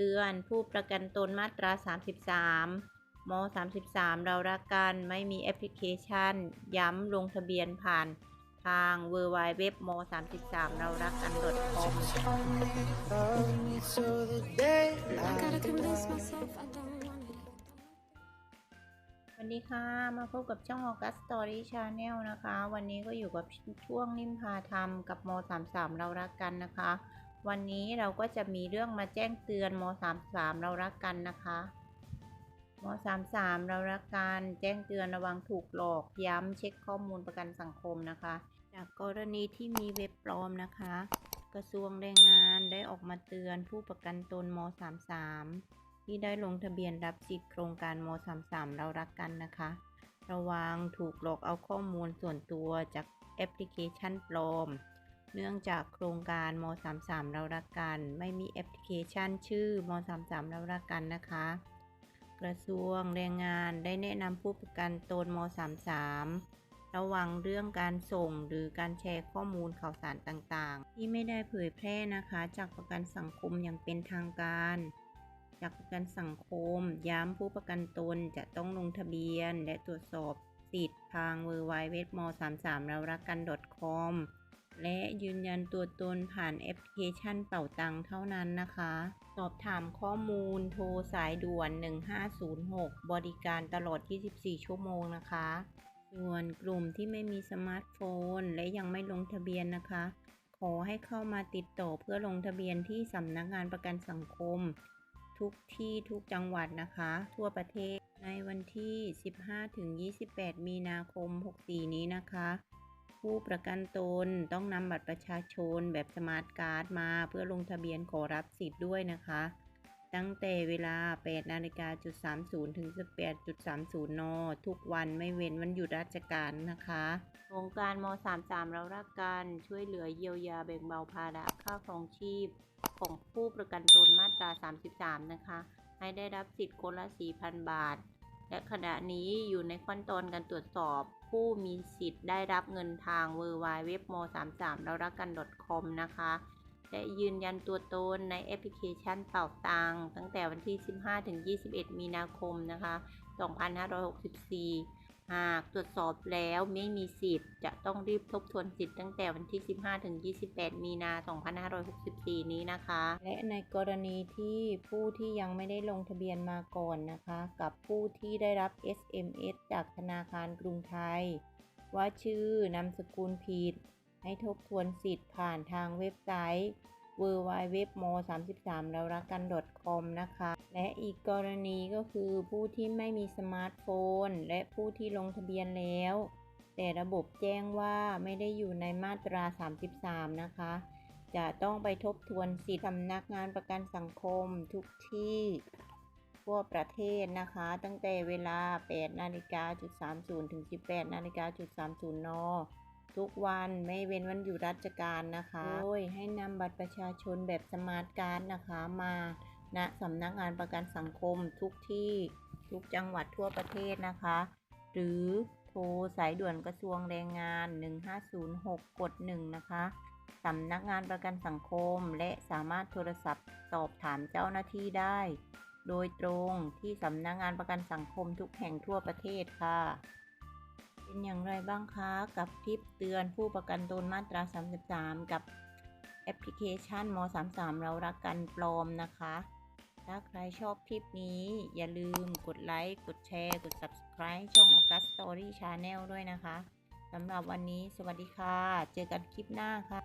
เตือนผู้ประกันตนมาตรา 33ม33 เรารักกันไม่มีแอปพลิเคชัน ย้ำลงทะเบียนผ่านทาง w w w m 33เรารักกัน .com วันนี้ค่ะ มาพบกับช่อง August Story Channel นะคะ วันนี้ก็อยู่กับช่วงนิ่มพาทำกับม33เรารักกันนะคะ วันนี้เราก็จะมีเรื่องมาแจ้งเตือนม33เรารักกันนะคะม33เรารักกันแจ้งเตือนระวังถูกหลอก ย้ำเช็คข้อมูลประกันสังคมนะคะ จากกรณีที่มีเว็บปลอมนะคะ กระทรวงแรงงานได้ออกมาเตือนผู้ประกันตนม33ที่ได้ลงทะเบียนรับสิทธิโครงการม33เรารักกันนะคะ ระวังถูกหลอกเอาข้อมูลส่วนตัวจากแอปพลิเคชันปลอม เนื่องจากโครงการม33เรารักกัน ไม่มีแอปพลิเคชันชื่อม33เรารักกันนะคะ กระทรวงแรงงานได้แนะนำผู้ประกันตนม33ระวังเรื่องการส่งหรือการแชร์ข้อมูลข่าวสารต่างๆ ที่ไม่ได้เผยแพร่นะคะ จากประกันสังคมอย่างเป็นทางการ จากประกันสังคม ย้ำผู้ประกันตนจะต้องลงทะเบียน และตรวจสอบสิทธิ์ทาง w w w m 3 3เรารักกัน .com และยืนยันตัวตนผ่านแอปพลิเคชันเป่าตังเท่านั้นนะคะ สอบถามข้อมูลโทรสายด่วน 1506 บริการตลอด 24 ชั่วโมงนะคะ ส่วนกลุ่มที่ไม่มีสมาร์ทโฟน และยังไม่ลงทะเบียนนะคะ ขอให้เข้ามาติดต่อเพื่อลงทะเบียนที่สำนักงานประกันสังคม ทุกที่ทุกจังหวัดนะคะ ทั่วประเทศในวันที่ 15-28 มีนาคม 64 นี้นะคะ ผู้ประกันตนต้องนำบัตรประชาชนแบบสมาร์ทการ์ดมาเพื่อลงทะเบียนขอรับสิทธิ์ด้วยนะคะ ตั้งแต่เวลา 8นาฬิกาจุด30 ถึง 18.30 น ทุกวันไม่เว้นวันหยุดราชการนะคะโครงการม 33 เรารักกันช่วยเหลือเยียวยาแบ่งเบาภาระค่าครองชีพ ของผู้ประกันตนมาตรา 33 นะคะ ให้ได้รับสิทธิ์คนละ 4,000 บาท และขณะนี้อยู่ในขั้นตอนการตรวจสอบผู้มีสิทธิ์ได้รับเงินทาง w w w m 3 3เรารักกัน .com นะคะ และยืนยันตัวตนในแอปพลิเคชันเป่าตังตั้งแต่วันที่ 15-21 มีนาคมนะคะ 2564 หากตรวจสอบแล้วไม่มีสิทธิ์จะต้องรีบทบทวนสิทธิ์ตั้งแต่วันที่ 15-28 มีนา 2564 นี้นะคะ และในกรณีที่ผู้ที่ยังไม่ได้ลงทะเบียนมาก่อนนะคะ กับผู้ที่ได้รับ SMS จากธนาคารกรุงไทย ว่าชื่อนามสกุลผิด ให้ทบทวนสิทธิ์ผ่านทางเว็บไซต์ w w w m 3 3เรารักกัน .com นะคะ และอีกกรณีก็คือผู้ที่ไม่มีสมาร์ทโฟน และผู้ที่ลงทะเบียนแล้ว แต่ระบบแจ้งว่าไม่ได้อยู่ในมาตรา 33 นะคะ จะต้องไปทบทวนสิทธิสำนักงานประกันสังคมทุกที่ทั่วประเทศนะคะ ตั้งแต่เวลา 8นาฬิกาจุด30 ถึง 18นาฬิกาจุด30 น ทุกวันไม่เว้นวันหยุดราชการนะคะ โดยให้นำบัตรประชาชนแบบสมาร์ทการ์ดนะคะมา ณสำนักงานประกันสังคมทุกที่ทุกจังหวัดทั่วประเทศนะคะ หรือโทรสายด่วนกระทรวงแรงงาน 1506 กด 1 นะคะสำนักงานประกันสังคมและสามารถโทรศัพท์สอบถามเจ้าหน้าที่ได้ โดยตรงที่สำนักงานประกันสังคมทุกแห่งทั่วประเทศค่ะ เป็นอย่างไรบ้างคะกับคลิปเตือนผู้ประกันตนมาตรา 33 กับแอปพลิเคชันม 33 เรารักกันปลอมนะคะ ถ้าใครชอบคลิปนี้ อย่าลืมกดไลค์ กดแชร์ กด Subscribe ช่อง August Story Channel ด้วยนะคะสำหรับวันนี้สวัสดีค่ะ เจอกันคลิปหน้าค่ะ